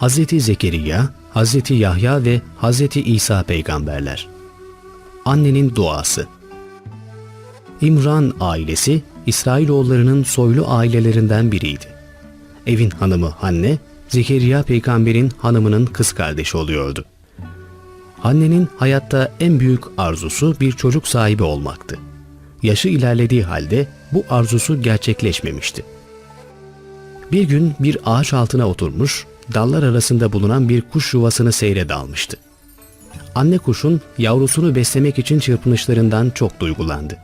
Hz. Zekeriya, Hz. Yahya ve Hz. İsa peygamberler. Annenin duası İmran ailesi İsrailoğullarının soylu ailelerinden biriydi. Evin hanımı Hanne, Zekeriya peygamberin hanımının kız kardeşi oluyordu. Hanne'nin hayatta en büyük arzusu bir çocuk sahibi olmaktı. Yaşı ilerlediği halde bu arzusu gerçekleşmemişti. Bir gün bir ağaç altına oturmuş, dallar arasında bulunan bir kuş yuvasını seyre dalmıştı. Anne kuşun yavrusunu beslemek için çırpınışlarından çok duygulandı.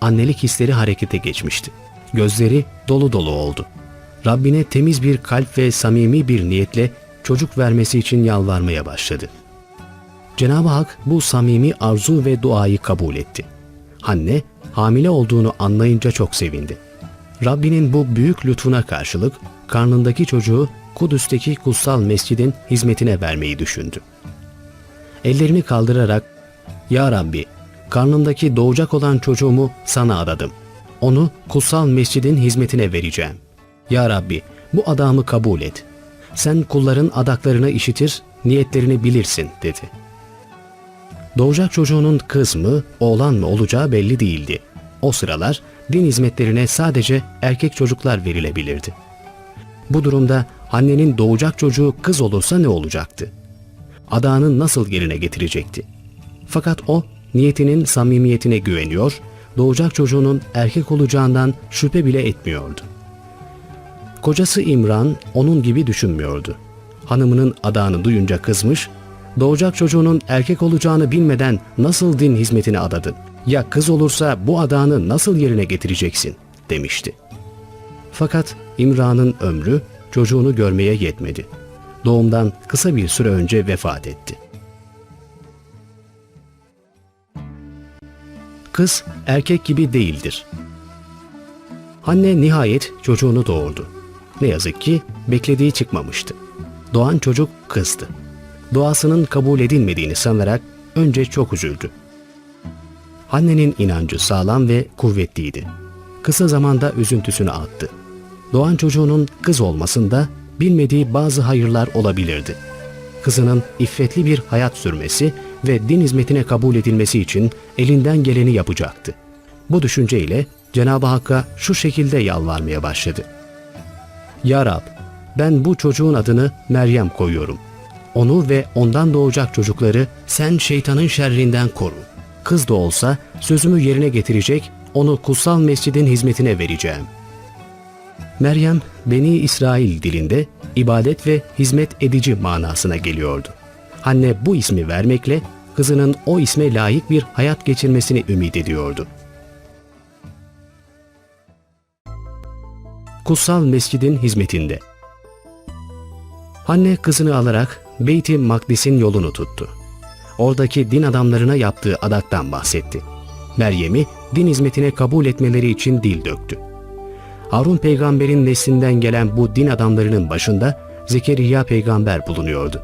Annelik hisleri harekete geçmişti. Gözleri dolu dolu oldu. Rabbine temiz bir kalp ve samimi bir niyetle çocuk vermesi için yalvarmaya başladı. Cenab-ı Hak bu samimi arzu ve duayı kabul etti. Anne hamile olduğunu anlayınca çok sevindi. Rabbinin bu büyük lütfuna karşılık karnındaki çocuğu Kudüs'teki kutsal mescidin hizmetine vermeyi düşündü. Ellerini kaldırarak ''Ya Rabbi, karnımdaki doğacak olan çocuğumu sana adadım. Onu kutsal mescidin hizmetine vereceğim. Ya Rabbi, bu adamı kabul et. Sen kulların adaklarını işitir, niyetlerini bilirsin.'' dedi. Doğacak çocuğunun kız mı, oğlan mı olacağı belli değildi. O sıralar din hizmetlerine sadece erkek çocuklar verilebilirdi. Bu durumda annenin doğacak çocuğu kız olursa ne olacaktı? Adağını nasıl yerine getirecekti? Fakat o niyetinin samimiyetine güveniyor, doğacak çocuğunun erkek olacağından şüphe bile etmiyordu. Kocası İmran onun gibi düşünmüyordu. Hanımının adağını duyunca kızmış, doğacak çocuğunun erkek olacağını bilmeden nasıl din hizmetine adadın? Ya kız olursa bu adağını nasıl yerine getireceksin? demişti. Fakat İmran'ın ömrü çocuğunu görmeye yetmedi. Doğumdan kısa bir süre önce vefat etti. Kız erkek gibi değildir. Anne nihayet çocuğunu doğurdu. Ne yazık ki beklediği çıkmamıştı. Doğan çocuk kızdı. Doğasının kabul edilmediğini sanarak önce çok üzüldü. Annenin inancı sağlam ve kuvvetliydi. Kısa zamanda üzüntüsünü attı. Doğan çocuğunun kız olmasında bilmediği bazı hayırlar olabilirdi. Kızının iffetli bir hayat sürmesi ve din hizmetine kabul edilmesi için elinden geleni yapacaktı. Bu düşünceyle Cenab-ı Hakk'a şu şekilde yalvarmaya başladı. Ya Rab, ben bu çocuğun adını Meryem koyuyorum. Onu ve ondan doğacak çocukları sen şeytanın şerrinden koru. Kız da olsa sözümü yerine getirecek, onu kutsal mescidin hizmetine vereceğim. Meryem, Beni İsrail dilinde ibadet ve hizmet edici manasına geliyordu. Anne bu ismi vermekle kızının o isme layık bir hayat geçirmesini ümit ediyordu. Kutsal Mescidin hizmetinde Anne kızını alarak Beyt-i Makdis'in yolunu tuttu. Oradaki din adamlarına yaptığı adaktan bahsetti. Meryem'i din hizmetine kabul etmeleri için dil döktü. Harun peygamberin neslinden gelen bu din adamlarının başında Zekeriya peygamber bulunuyordu.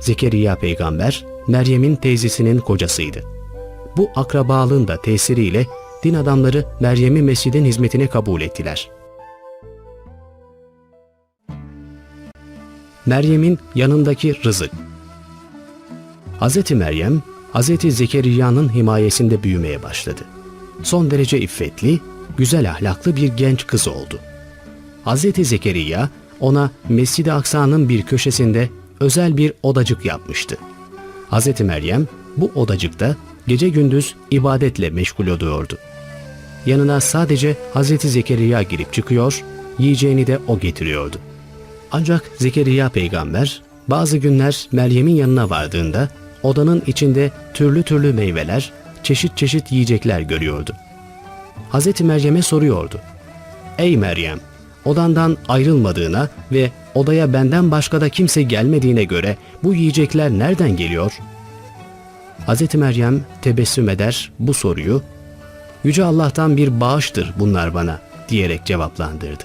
Zekeriya peygamber Meryem'in teyzesinin kocasıydı. Bu akrabalığın da tesiriyle din adamları Meryem'i mescidin hizmetine kabul ettiler. Meryem'in yanındaki rızık Hz. Meryem, Hz. Zekeriya'nın himayesinde büyümeye başladı. Son derece iffetli, güzel ahlaklı bir genç kız oldu. Hz. Zekeriya ona Mescid-i Aksa'nın bir köşesinde özel bir odacık yapmıştı. Hz. Meryem bu odacıkta gece gündüz ibadetle meşgul oluyordu. Yanına sadece Hz. Zekeriya girip çıkıyor, yiyeceğini de o getiriyordu. Ancak Zekeriya peygamber bazı günler Meryem'in yanına vardığında odanın içinde türlü türlü meyveler, çeşit çeşit yiyecekler görüyordu. Hz. Meryem'e soruyordu. Ey Meryem, odandan ayrılmadığına ve odaya benden başka da kimse gelmediğine göre bu yiyecekler nereden geliyor? Hz. Meryem tebessüm eder bu soruyu, Yüce Allah'tan bir bağıştır bunlar bana diyerek cevaplandırdı.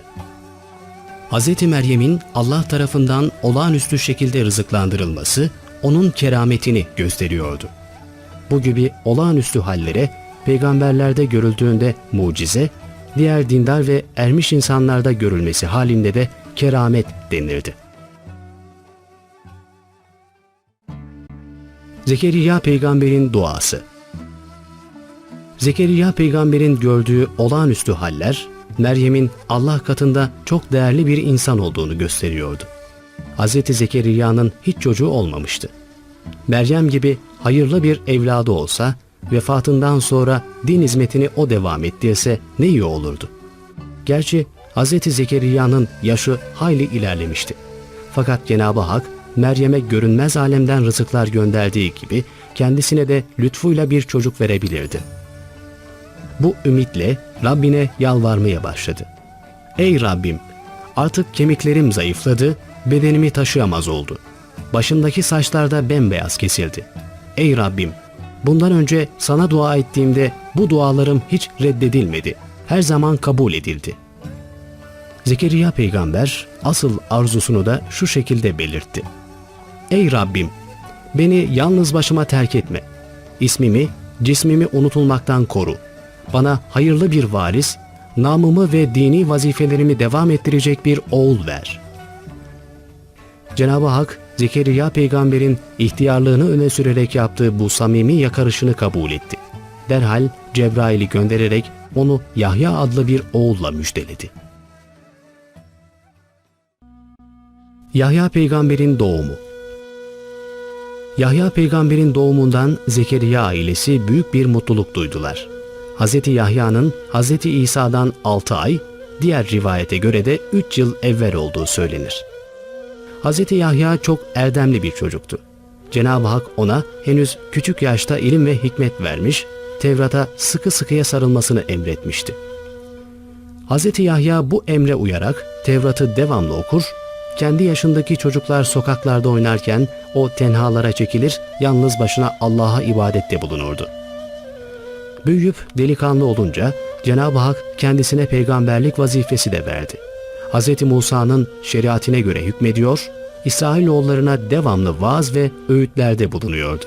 Hz. Meryem'in Allah tarafından olağanüstü şekilde rızıklandırılması onun kerametini gösteriyordu. Bu gibi olağanüstü hallere peygamberlerde görüldüğünde mucize, diğer dindar ve ermiş insanlarda görülmesi halinde de keramet denirdi. Zekeriya peygamberin duası Zekeriya peygamberin gördüğü olağanüstü haller, Meryem'in Allah katında çok değerli bir insan olduğunu gösteriyordu. Hz. Zekeriya'nın hiç çocuğu olmamıştı. Meryem gibi hayırlı bir evladı olsa, vefatından sonra din hizmetini o devam ettirse ne iyi olurdu. Gerçi Hz. Zekeriya'nın yaşı hayli ilerlemişti. Fakat Cenab-ı Hak Meryem'e görünmez alemden rızıklar gönderdiği gibi kendisine de lütfuyla bir çocuk verebilirdi. Bu ümitle Rabbine yalvarmaya başladı. Ey Rabbim! Artık kemiklerim zayıfladı, bedenimi taşıyamaz oldu. Başımdaki saçlar da bembeyaz kesildi. Ey Rabbim! Bundan önce sana dua ettiğimde bu dualarım hiç reddedilmedi. Her zaman kabul edildi. Zekeriya peygamber asıl arzusunu da şu şekilde belirtti. Ey Rabbim! Beni yalnız başıma terk etme. İsmimi, cismimi unutulmaktan koru. Bana hayırlı bir varis, namımı ve dini vazifelerimi devam ettirecek bir oğul ver. Cenab-ı Hak, Zekeriya peygamberin ihtiyarlığını öne sürerek yaptığı bu samimi yakarışını kabul etti. Derhal Cebrail'i göndererek onu Yahya adlı bir oğulla müjdeledi. Yahya peygamberin doğumu Yahya peygamberin doğumundan Zekeriya ailesi büyük bir mutluluk duydular. Hz. Yahya'nın Hz. İsa'dan 6 ay, diğer rivayete göre de 3 yıl evvel olduğu söylenir. Hz. Yahya çok erdemli bir çocuktu. Cenab-ı Hak ona henüz küçük yaşta ilim ve hikmet vermiş, Tevrat'a sıkı sıkıya sarılmasını emretmişti. Hz. Yahya bu emre uyarak Tevrat'ı devamlı okur, kendi yaşındaki çocuklar sokaklarda oynarken o tenhalara çekilir, yalnız başına Allah'a ibadette bulunurdu. Büyüyüp delikanlı olunca Cenab-ı Hak kendisine peygamberlik vazifesi de verdi. Hz. Musa'nın şeriatine göre hükmediyor, İsrailoğullarına devamlı vaaz ve öğütlerde bulunuyordu.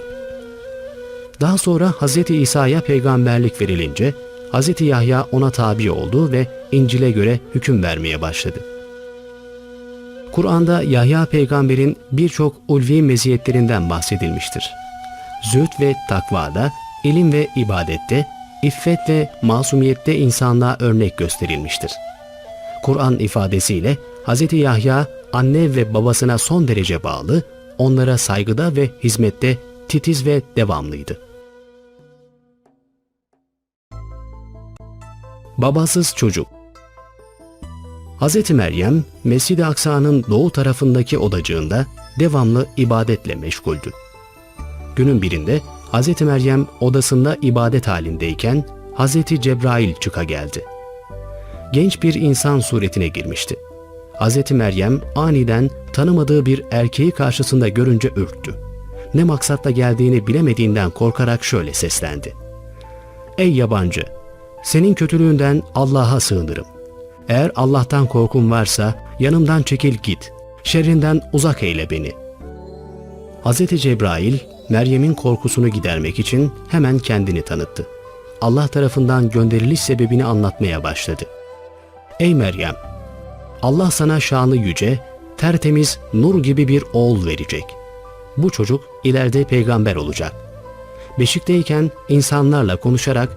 Daha sonra Hz. İsa'ya peygamberlik verilince Hz. Yahya ona tabi oldu ve İncil'e göre hüküm vermeye başladı. Kur'an'da Yahya peygamberin birçok ulvi meziyetlerinden bahsedilmiştir. Zühd ve takvada, ilim ve ibadette, iffet ve masumiyette insanlığa örnek gösterilmiştir. Kur'an ifadesiyle Hz. Yahya anne ve babasına son derece bağlı, onlara saygıda ve hizmette titiz ve devamlıydı. Babasız çocuk Hz. Meryem, Mescid-i Aksa'nın doğu tarafındaki odacığında devamlı ibadetle meşguldü. Günün birinde Hz. Meryem odasında ibadet halindeyken Hz. Cebrail çıka geldi. Genç bir insan suretine girmişti. Hz. Meryem aniden tanımadığı bir erkeği karşısında görünce ürktü. Ne maksatla geldiğini bilemediğinden korkarak şöyle seslendi. Ey yabancı! Senin kötülüğünden Allah'a sığınırım. Eğer Allah'tan korkun varsa yanımdan çekil git. Şerrinden uzak eyle beni. Hz. Cebrail, Meryem'in korkusunu gidermek için hemen kendini tanıttı. Allah tarafından gönderiliş sebebini anlatmaya başladı. Ey Meryem! Allah sana şanı yüce, tertemiz, nur gibi bir oğul verecek. Bu çocuk ileride peygamber olacak. Beşikteyken insanlarla konuşarak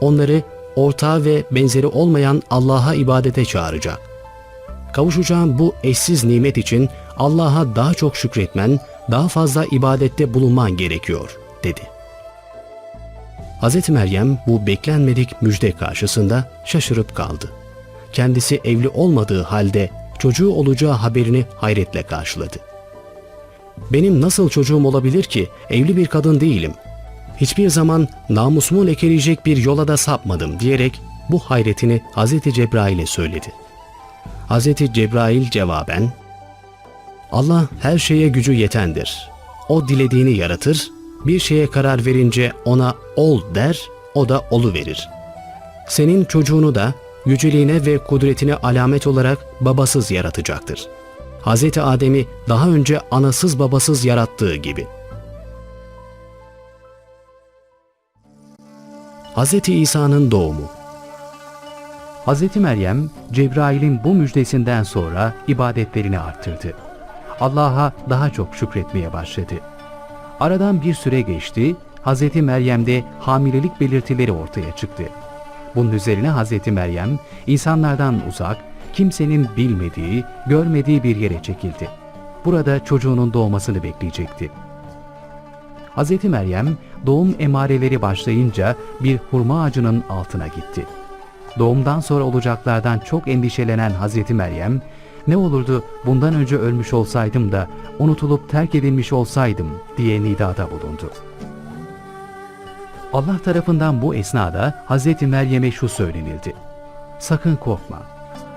onları ortağı ve benzeri olmayan Allah'a ibadete çağıracak. Kavuşacağın bu eşsiz nimet için Allah'a daha çok şükretmen, daha fazla ibadette bulunman gerekiyor, dedi. Hz. Meryem bu beklenmedik müjde karşısında şaşırıp kaldı. Kendisi evli olmadığı halde çocuğu olacağı haberini hayretle karşıladı. Benim nasıl çocuğum olabilir ki? Evli bir kadın değilim. Hiçbir zaman namusumu lekeleyecek bir yola da sapmadım diyerek bu hayretini Hz. Cebrail'e söyledi. Hz. Cebrail cevaben, Allah her şeye gücü yetendir. O dilediğini yaratır, bir şeye karar verince ona ol der, o da olu verir. Senin çocuğunu da yüceliğine ve kudretine alamet olarak babasız yaratacaktır. Hz. Adem'i daha önce anasız babasız yarattığı gibi. Hz. İsa'nın doğumu Hz. Meryem, Cebrail'in bu müjdesinden sonra ibadetlerini arttırdı. Allah'a daha çok şükretmeye başladı. Aradan bir süre geçti, Hz. Meryem'de hamilelik belirtileri ortaya çıktı. Bunun üzerine Hz. Meryem, insanlardan uzak, kimsenin bilmediği, görmediği bir yere çekildi. Burada çocuğunun doğmasını bekleyecekti. Hz. Meryem doğum emareleri başlayınca bir hurma ağacının altına gitti. Doğumdan sonra olacaklardan çok endişelenen Hz. Meryem, ne olurdu bundan önce ölmüş olsaydım da unutulup terk edilmiş olsaydım diye nidada bulundu. Allah tarafından bu esnada Hz. Meryem'e şu söylenildi. Sakın korkma.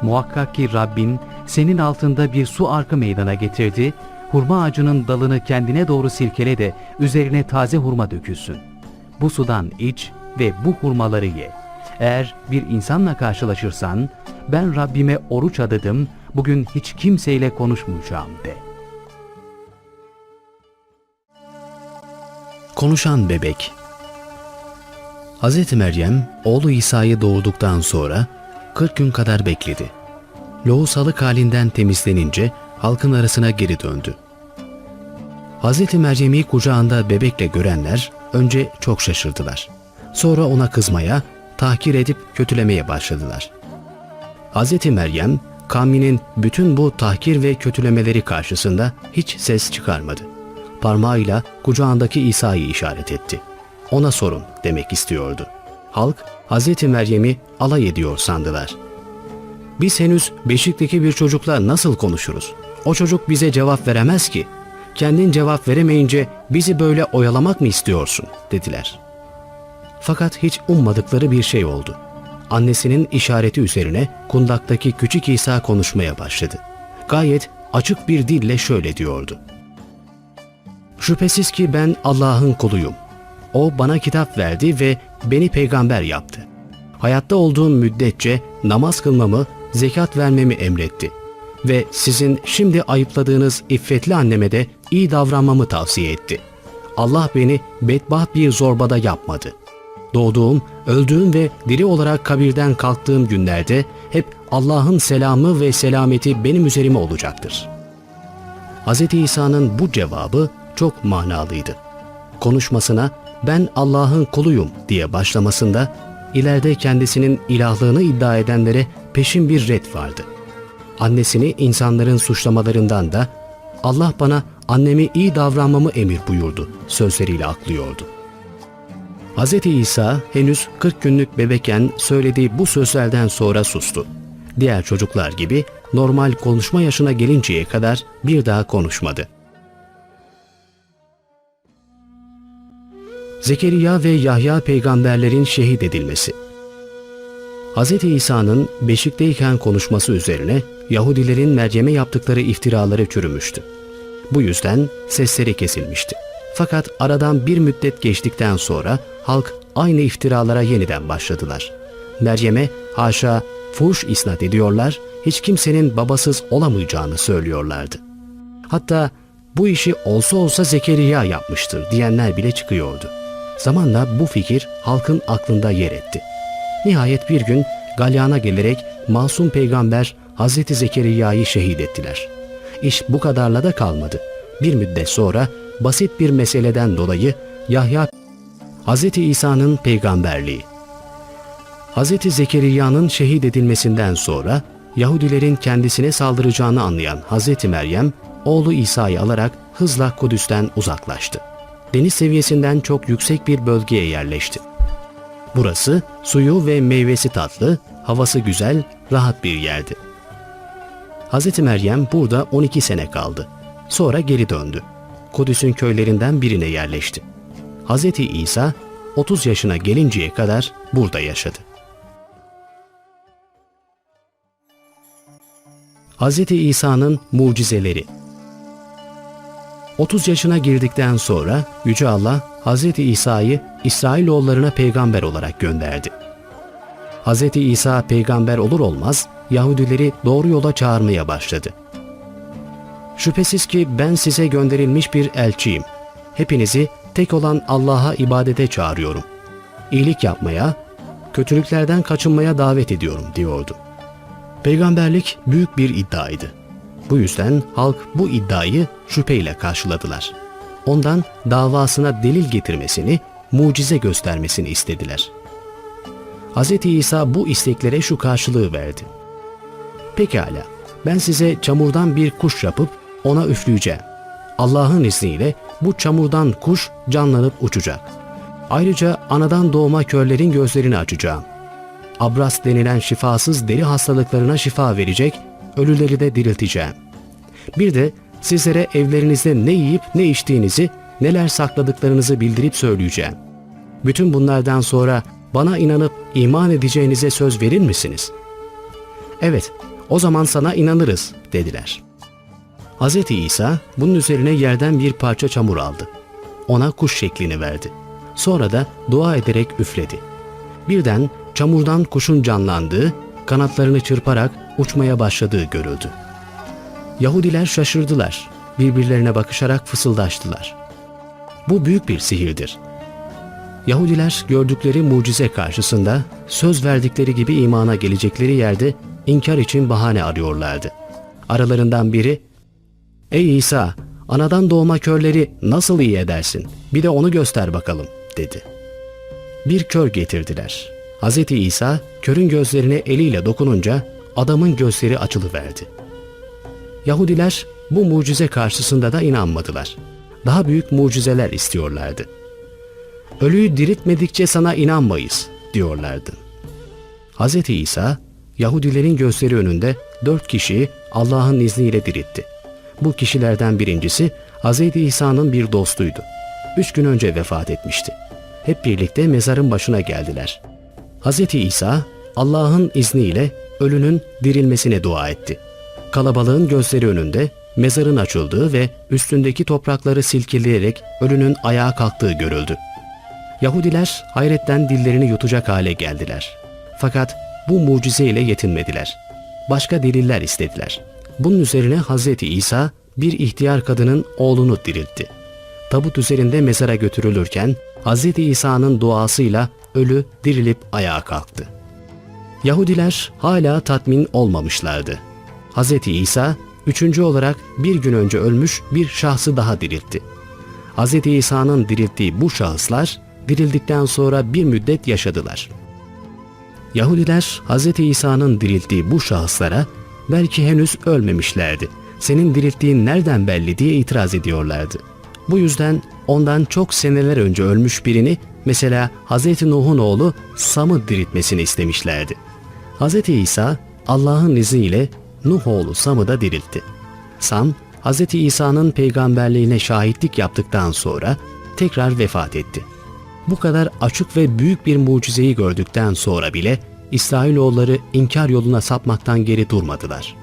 Muhakkak ki Rabbin senin altında bir su arkı meydana getirdi, hurma ağacının dalını kendine doğru silkele de üzerine taze hurma dökülsün. Bu sudan iç ve bu hurmaları ye. Eğer bir insanla karşılaşırsan, ben Rabbime oruç adadım, bugün hiç kimseyle konuşmayacağım de. Konuşan bebek Hz. Meryem oğlu İsa'yı doğurduktan sonra 40 gün kadar bekledi. Lohusalık halinden temizlenince halkın arasına geri döndü. Hz. Meryem'i kucağında bebekle görenler önce çok şaşırdılar. Sonra ona kızmaya, tahkir edip kötülemeye başladılar. Hz. Meryem, kavminin bütün bu tahkir ve kötülemeleri karşısında hiç ses çıkarmadı. Parmağıyla kucağındaki İsa'yı işaret etti. Ona sorun demek istiyordu. Halk Hz. Meryem'i alay ediyor sandılar. Biz henüz beşikteki bir çocukla nasıl konuşuruz? O çocuk bize cevap veremez ki. Kendin cevap veremeyince bizi böyle oyalamak mı istiyorsun? dediler. Fakat hiç ummadıkları bir şey oldu. Annesinin işareti üzerine kundaktaki küçük İsa konuşmaya başladı. Gayet açık bir dille şöyle diyordu. Şüphesiz ki ben Allah'ın kuluyum. O bana kitap verdi ve beni peygamber yaptı. Hayatta olduğum müddetçe namaz kılmamı, zekat vermemi emretti. Ve sizin şimdi ayıpladığınız iffetli anneme de iyi davranmamı tavsiye etti. Allah beni bedbaht bir zorbada yapmadı. Doğduğum, öldüğüm ve diri olarak kabirden kalktığım günlerde hep Allah'ın selamı ve selameti benim üzerime olacaktır.'' Hz. İsa'nın bu cevabı çok manalıydı. Konuşmasına ben Allah'ın kuluyum diye başlamasında ileride kendisinin ilahlığını iddia edenlere peşin bir red vardı. Annesini insanların suçlamalarından da Allah bana annemi iyi davranmamı emir buyurdu sözleriyle aklıyordu. Hz. İsa henüz 40 günlük bebekken söylediği bu sözlerden sonra sustu. Diğer çocuklar gibi normal konuşma yaşına gelinceye kadar bir daha konuşmadı. Zekeriya ve Yahya peygamberlerin şehit edilmesi Hz. İsa'nın beşikteyken konuşması üzerine Yahudilerin Meryem'e yaptıkları iftiraları çürümüştü. Bu yüzden sesleri kesilmişti. Fakat aradan bir müddet geçtikten sonra halk aynı iftiralara yeniden başladılar. Meryem'e haşa fuş isnat ediyorlar, hiç kimsenin babasız olamayacağını söylüyorlardı. Hatta bu işi olsa olsa Zekeriya yapmıştır diyenler bile çıkıyordu. Zamanla bu fikir halkın aklında yer etti. Nihayet bir gün galyana gelerek masum peygamber Hazreti Zekeriya'yı şehit ettiler. İş bu kadarla da kalmadı. Bir müddet sonra basit bir meseleden dolayı Yahya Hazreti İsa'nın peygamberliği Hz. Zekeriya'nın şehit edilmesinden sonra Yahudilerin kendisine saldıracağını anlayan Hz. Meryem, oğlu İsa'yı alarak hızla Kudüs'ten uzaklaştı. Deniz seviyesinden çok yüksek bir bölgeye yerleşti. Burası suyu ve meyvesi tatlı, havası güzel, rahat bir yerdi. Hz. Meryem burada 12 sene kaldı. Sonra geri döndü. Kudüs'ün köylerinden birine yerleşti. Hz. İsa 30 yaşına gelinceye kadar burada yaşadı. Hz. İsa'nın mucizeleri 30 yaşına girdikten sonra Yüce Allah Hz. İsa'yı İsrailoğullarına peygamber olarak gönderdi. Hz. İsa peygamber olur olmaz Yahudileri doğru yola çağırmaya başladı. Şüphesiz ki ben size gönderilmiş bir elçiyim. Hepinizi tek olan Allah'a ibadete çağırıyorum. İyilik yapmaya, kötülüklerden kaçınmaya davet ediyorum diyordu. Peygamberlik büyük bir iddiaydı. Bu yüzden halk bu iddiayı şüpheyle karşıladılar. ondan davasına delil getirmesini, mucize göstermesini istediler. Hz. İsa bu isteklere şu karşılığı verdi. Pekala, ben size çamurdan bir kuş yapıp ona üfleyeceğim. Allah'ın izniyle bu çamurdan kuş canlanıp uçacak. Ayrıca anadan doğma körlerin gözlerini açacağım. Abras denilen şifasız deri hastalıklarına şifa verecek, ölüleri de dirilteceğim. Bir de sizlere evlerinizde ne yiyip ne içtiğinizi, neler sakladıklarınızı bildirip söyleyeceğim. Bütün bunlardan sonra bana inanıp iman edeceğinize söz verir misiniz? Evet, o zaman sana inanırız dediler. Hz. İsa bunun üzerine yerden bir parça çamur aldı. Ona kuş şeklini verdi. Sonra da dua ederek üfledi. Birden çamurdan kuşun canlandığı, kanatlarını çırparak uçmaya başladığı görüldü. Yahudiler şaşırdılar. Birbirlerine bakışarak fısıldaştılar. Bu büyük bir sihirdir. Yahudiler gördükleri mucize karşısında söz verdikleri gibi imana gelecekleri yerde inkar için bahane arıyorlardı. Aralarından biri, ''Ey İsa, anadan doğma körleri nasıl iyi edersin? Bir de onu göster bakalım.'' dedi. Bir kör getirdiler. Hz. İsa körün gözlerine eliyle dokununca adamın gözleri açılıverdi. Yahudiler bu mucize karşısında da inanmadılar. Daha büyük mucizeler istiyorlardı. Ölüyü diriltmedikçe sana inanmayız diyorlardı. Hz. İsa Yahudilerin gözleri önünde dört kişiyi Allah'ın izniyle diriltti. Bu kişilerden birincisi Hz. İsa'nın bir dostuydu. Üç gün önce vefat etmişti. Hep birlikte mezarın başına geldiler. Hz. İsa Allah'ın izniyle ölünün dirilmesine dua etti. Kalabalığın gözleri önünde mezarın açıldığı ve üstündeki toprakları silkeleyerek ölünün ayağa kalktığı görüldü. Yahudiler hayretten dillerini yutacak hale geldiler. Fakat bu mucizeyle yetinmediler. Başka deliller istediler. Bunun üzerine Hz. İsa bir ihtiyar kadının oğlunu diriltti. Tabut üzerinde mezara götürülürken Hz. İsa'nın duasıyla ölü dirilip ayağa kalktı. Yahudiler hala tatmin olmamışlardı. Hz. İsa üçüncü olarak bir gün önce ölmüş bir şahsı daha diriltti. Hz. İsa'nın dirilttiği bu şahıslar dirildikten sonra bir müddet yaşadılar. Yahudiler Hz. İsa'nın dirilttiği bu şahıslara belki henüz ölmemişlerdi. Senin dirilttiğin nereden belli diye itiraz ediyorlardı. Bu yüzden ondan çok seneler önce ölmüş birini mesela Hz. Nuh'un oğlu Sam'ı diriltmesini istemişlerdi. Hz. İsa Allah'ın izniyle Nuh oğlu Sam'ı da diriltti. Sam, Hz. İsa'nın peygamberliğine şahitlik yaptıktan sonra tekrar vefat etti. Bu kadar açık ve büyük bir mucizeyi gördükten sonra bile İsrailoğulları inkar yoluna sapmaktan geri durmadılar.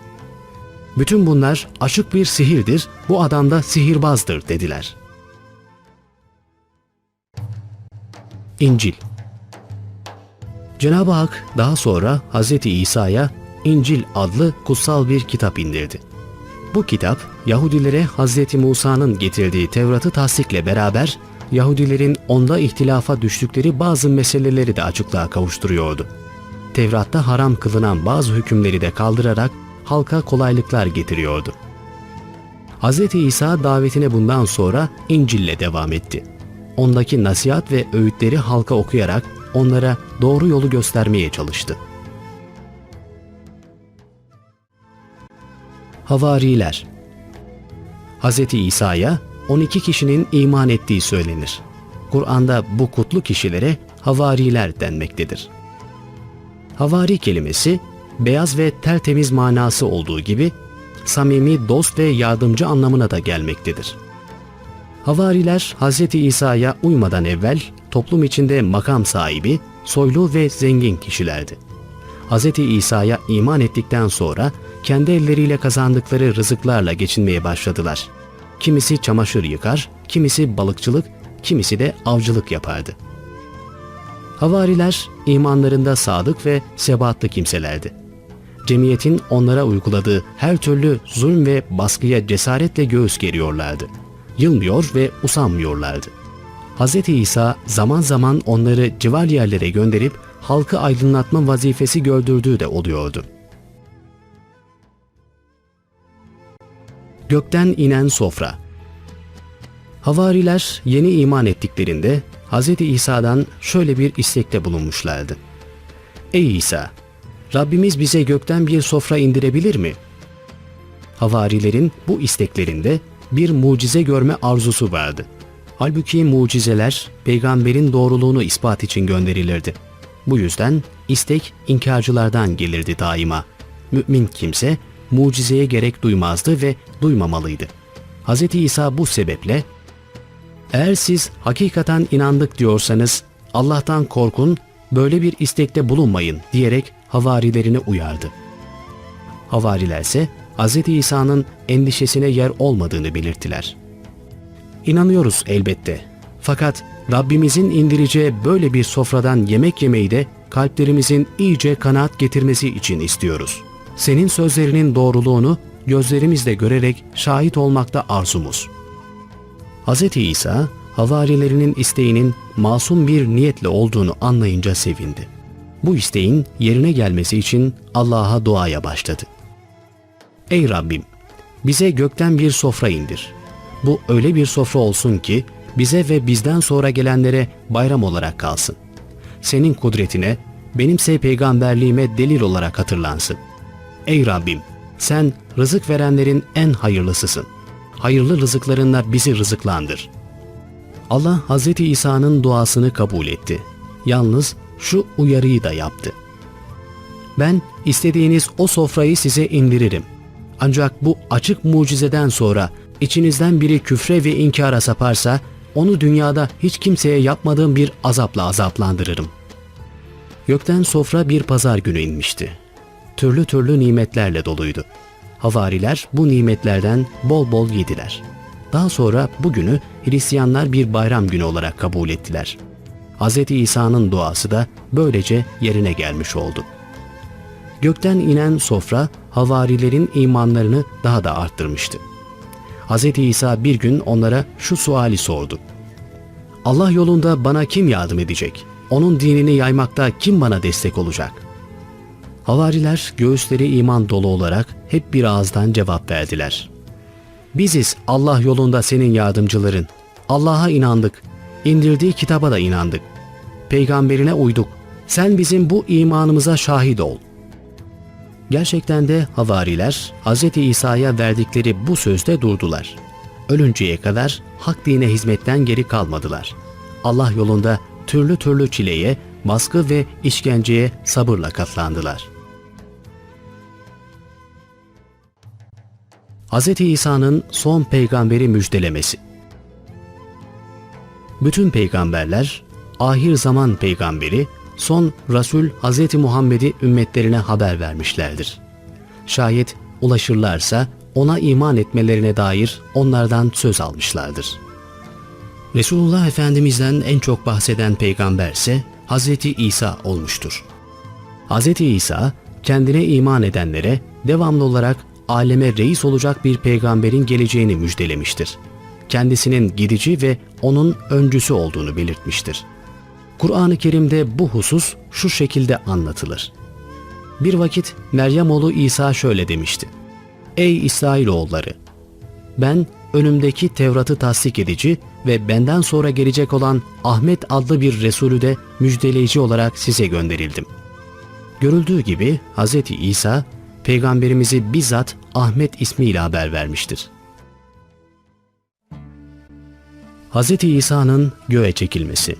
Bütün bunlar açık bir sihirdir, bu adam da sihirbazdır dediler. İncil Cenab-ı Hak daha sonra Hz. İsa'ya İncil adlı kutsal bir kitap indirdi. Bu kitap Yahudilere Hz. Musa'nın getirdiği Tevrat'ı tasdikle beraber Yahudilerin onda ihtilafa düştükleri bazı meseleleri de açıklığa kavuşturuyordu. Tevrat'ta haram kılınan bazı hükümleri de kaldırarak halka kolaylıklar getiriyordu. Hz. İsa davetine bundan sonra İncil'le devam etti. Ondaki nasihat ve öğütleri halka okuyarak onlara doğru yolu göstermeye çalıştı. Havariler Hz. İsa'ya 12 kişinin iman ettiği söylenir. Kur'an'da bu kutlu kişilere havariler denmektedir. Havari kelimesi beyaz ve tertemiz manası olduğu gibi samimi dost ve yardımcı anlamına da gelmektedir. Havariler Hz. İsa'ya uymadan evvel toplum içinde makam sahibi, soylu ve zengin kişilerdi. Hz. İsa'ya iman ettikten sonra kendi elleriyle kazandıkları rızıklarla geçinmeye başladılar. Kimisi çamaşır yıkar, kimisi balıkçılık, kimisi de avcılık yapardı. Havariler imanlarında sadık ve sebatlı kimselerdi. Cemiyetin onlara uyguladığı her türlü zulm ve baskıya cesaretle göğüs geriyorlardı. Yılmıyor ve usanmıyorlardı. Hz. İsa zaman zaman onları civar yerlere gönderip halkı aydınlatma vazifesi gördürdüğü de oluyordu. Gökten inen sofra Havariler yeni iman ettiklerinde Hz. İsa'dan şöyle bir istekte bulunmuşlardı. Ey İsa! Rabbimiz bize gökten bir sofra indirebilir mi? Havarilerin bu isteklerinde bir mucize görme arzusu vardı. Halbuki mucizeler peygamberin doğruluğunu ispat için gönderilirdi. Bu yüzden istek inkarcılardan gelirdi daima. Mümin kimse mucizeye gerek duymazdı ve duymamalıydı. Hz. İsa bu sebeple eğer siz hakikaten inandık diyorsanız Allah'tan korkun, böyle bir istekte bulunmayın diyerek havarilerini uyardı. Havariler ise Hz. İsa'nın endişesine yer olmadığını belirttiler. İnanıyoruz elbette. Fakat Rabbimizin indireceği böyle bir sofradan yemek yemeyi de kalplerimizin iyice kanaat getirmesi için istiyoruz. Senin sözlerinin doğruluğunu gözlerimizle görerek şahit olmakta arzumuz. Hz. İsa, havarilerinin isteğinin masum bir niyetle olduğunu anlayınca sevindi. Bu isteğin yerine gelmesi için Allah'a duaya başladı. Ey Rabbim! Bize gökten bir sofra indir. Bu öyle bir sofra olsun ki bize ve bizden sonra gelenlere bayram olarak kalsın. Senin kudretine, benimse peygamberliğime delil olarak hatırlansın. Ey Rabbim! Sen rızık verenlerin en hayırlısısın. Hayırlı rızıklarınla bizi rızıklandır. Allah Hz. İsa'nın duasını kabul etti. Yalnız şu uyarıyı da yaptı. Ben istediğiniz o sofrayı size indiririm. Ancak bu açık mucizeden sonra içinizden biri küfre ve inkara saparsa onu dünyada hiç kimseye yapmadığım bir azapla azaplandırırım. Gökten sofra bir pazar günü inmişti. Türlü türlü nimetlerle doluydu. Havariler bu nimetlerden bol bol yediler. Daha sonra bugünü Hristiyanlar bir bayram günü olarak kabul ettiler. Hz. İsa'nın duası da böylece yerine gelmiş oldu. Gökten inen sofra havarilerin imanlarını daha da arttırmıştı. Hz. İsa bir gün onlara şu suali sordu. Allah yolunda bana kim yardım edecek? Onun dinini yaymakta kim bana destek olacak? Havariler göğüsleri iman dolu olarak hep bir ağızdan cevap verdiler. Biziz Allah yolunda senin yardımcıların. Allah'a inandık. İndirdiği kitaba da inandık. Peygamberine uyduk. Sen bizim bu imanımıza şahit ol. Gerçekten de havariler Hz. İsa'ya verdikleri bu sözde durdular. Ölünceye kadar hak dine hizmetten geri kalmadılar. Allah yolunda türlü türlü çileye, baskı ve işkenceye sabırla katlandılar. Hz. İsa'nın son peygamberi müjdelemesi Bütün peygamberler, ahir zaman peygamberi, son Resul Hz. Muhammed'i ümmetlerine haber vermişlerdir. Şayet ulaşırlarsa ona iman etmelerine dair onlardan söz almışlardır. Resulullah Efendimiz'den en çok bahseden peygamber ise Hz. İsa olmuştur. Hz. İsa kendine iman edenlere devamlı olarak aleme reis olacak bir peygamberin geleceğini müjdelemiştir. Kendisinin gidici ve onun öncüsü olduğunu belirtmiştir. Kur'an-ı Kerim'de bu husus şu şekilde anlatılır. Bir vakit Meryem oğlu İsa şöyle demişti. Ey İsrailoğulları! Ben önümdeki Tevrat'ı tasdik edici ve benden sonra gelecek olan Ahmet adlı bir Resulü de müjdeleyici olarak size gönderildim. Görüldüğü gibi Hz. İsa, Peygamberimizi bizzat Ahmet ismiyle haber vermiştir. Hz. İsa'nın göğe çekilmesi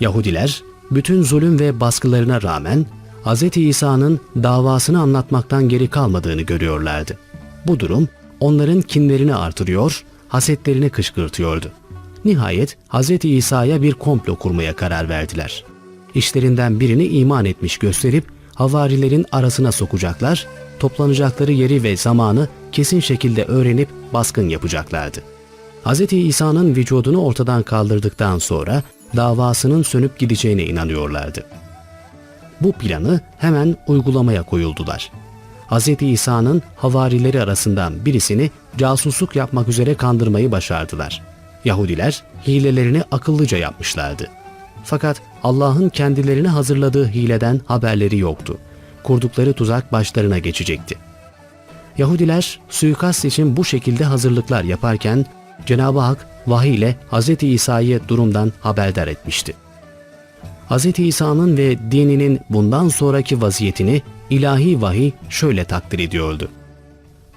Yahudiler bütün zulüm ve baskılarına rağmen Hz. İsa'nın davasını anlatmaktan geri kalmadığını görüyorlardı. Bu durum onların kinlerini artırıyor, hasetlerini kışkırtıyordu. Nihayet Hz. İsa'ya bir komplo kurmaya karar verdiler. İşlerinden birini iman etmiş gösterip havarilerin arasına sokacaklar, toplanacakları yeri ve zamanı kesin şekilde öğrenip baskın yapacaklardı. Hz. İsa'nın vücudunu ortadan kaldırdıktan sonra davasının sönüp gideceğine inanıyorlardı. Bu planı hemen uygulamaya koyuldular. Hz. İsa'nın havarileri arasından birisini casusluk yapmak üzere kandırmayı başardılar. Yahudiler hilelerini akıllıca yapmışlardı. Fakat Allah'ın kendilerine hazırladığı hileden haberleri yoktu. Kurdukları tuzak başlarına geçecekti. Yahudiler suikast için bu şekilde hazırlıklar yaparken Cenab-ı Hak vahiy ile Hz. İsa'yı durumdan haberdar etmişti. Hz. İsa'nın ve dininin bundan sonraki vaziyetini ilahi vahiy şöyle takdir ediyordu.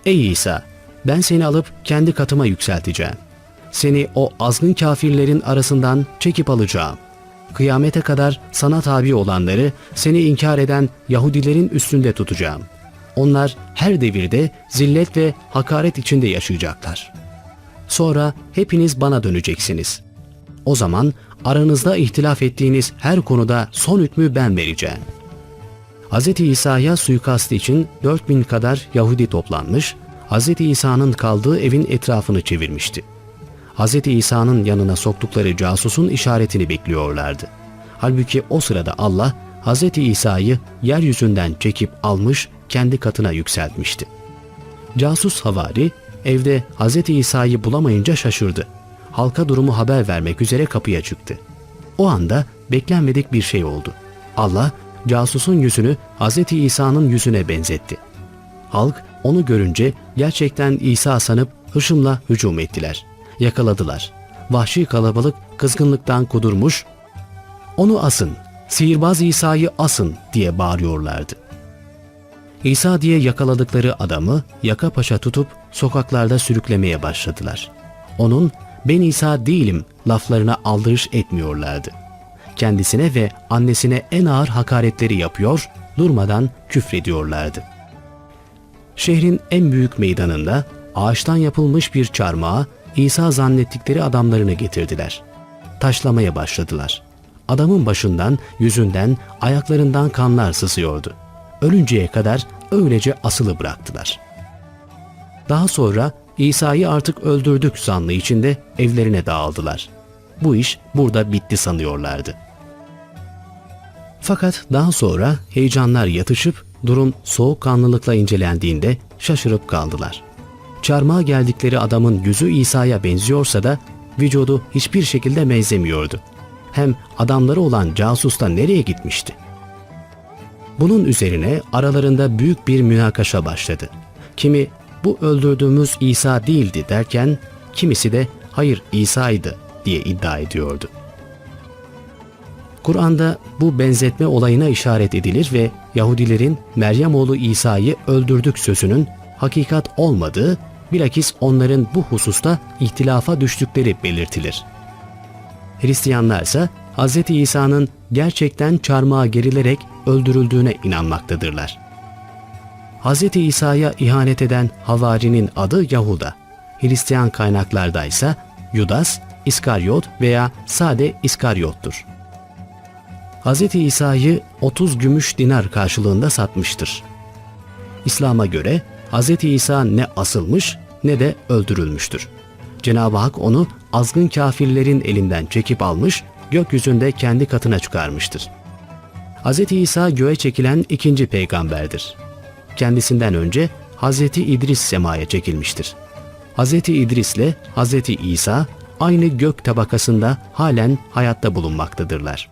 Ey İsa! Ben seni alıp kendi katıma yükselteceğim. Seni o azgın kafirlerin arasından çekip alacağım. Kıyamete kadar sana tabi olanları seni inkar eden Yahudilerin üstünde tutacağım. Onlar her devirde zillet ve hakaret içinde yaşayacaklar. Sonra hepiniz bana döneceksiniz. O zaman aranızda ihtilaf ettiğiniz her konuda son hükmü ben vereceğim. Hz. İsa'ya suikastı için 4000 kadar Yahudi toplanmış, Hz. İsa'nın kaldığı evin etrafını çevirmişti. Hz. İsa'nın yanına soktukları casusun işaretini bekliyorlardı. Halbuki o sırada Allah Hz. İsa'yı yeryüzünden çekip almış, kendi katına yükseltmişti. Casus Havari evde Hz. İsa'yı bulamayınca şaşırdı. Halka durumu haber vermek üzere kapıya çıktı. O anda beklenmedik bir şey oldu. Allah casusun yüzünü Hz. İsa'nın yüzüne benzetti. Halk onu görünce gerçekten İsa sanıp hışımla hücum ettiler. Yakaladılar. Vahşi kalabalık kızgınlıktan kudurmuş, onu asın, sihirbaz İsa'yı asın diye bağırıyorlardı. İsa diye yakaladıkları adamı yaka paşa tutup sokaklarda sürüklemeye başladılar. Onun ben İsa değilim laflarına aldırış etmiyorlardı. Kendisine ve annesine en ağır hakaretleri yapıyor, durmadan küfrediyorlardı. Şehrin en büyük meydanında ağaçtan yapılmış bir çarmıha İsa zannettikleri adamlarını getirdiler. Taşlamaya başladılar. Adamın başından, yüzünden, ayaklarından kanlar sızıyordu. Ölünceye kadar öylece asılı bıraktılar. Daha sonra İsa'yı artık öldürdük zanlı içinde evlerine dağıldılar. Bu iş burada bitti sanıyorlardı. Fakat daha sonra heyecanlar yatışıp durum soğukkanlılıkla incelendiğinde şaşırıp kaldılar. Çarmıha geldikleri adamın yüzü İsa'ya benziyorsa da vücudu hiçbir şekilde benzemiyordu. Hem adamları olan casus da nereye gitmişti? Bunun üzerine aralarında büyük bir münakaşa başladı. Kimi bu öldürdüğümüz İsa değildi derken kimisi de hayır İsa'ydı diye iddia ediyordu. Kur'an'da bu benzetme olayına işaret edilir ve Yahudilerin Meryem oğlu İsa'yı öldürdük sözünün hakikat olmadığı, bilakis onların bu hususta ihtilafa düştükleri belirtilir. Hristiyanlar ise Hz. İsa'nın gerçekten çarmıha gerilerek öldürüldüğüne inanmaktadırlar. Hz. İsa'ya ihanet eden havarinin adı Yahuda. Hristiyan kaynaklarda ise Yudas, İskaryot veya sade İskaryot'tur. Hz. İsa'yı 30 gümüş dinar karşılığında satmıştır. İslam'a göre Hz. İsa ne asılmış ne de öldürülmüştür. Cenab-ı Hak onu azgın kafirlerin elinden çekip almış, gökyüzünde kendi katına çıkarmıştır. Hz. İsa göğe çekilen ikinci peygamberdir. Kendisinden önce Hz. İdris semaya çekilmiştir. Hz. İdris ile Hz. İsa aynı gök tabakasında halen hayatta bulunmaktadırlar.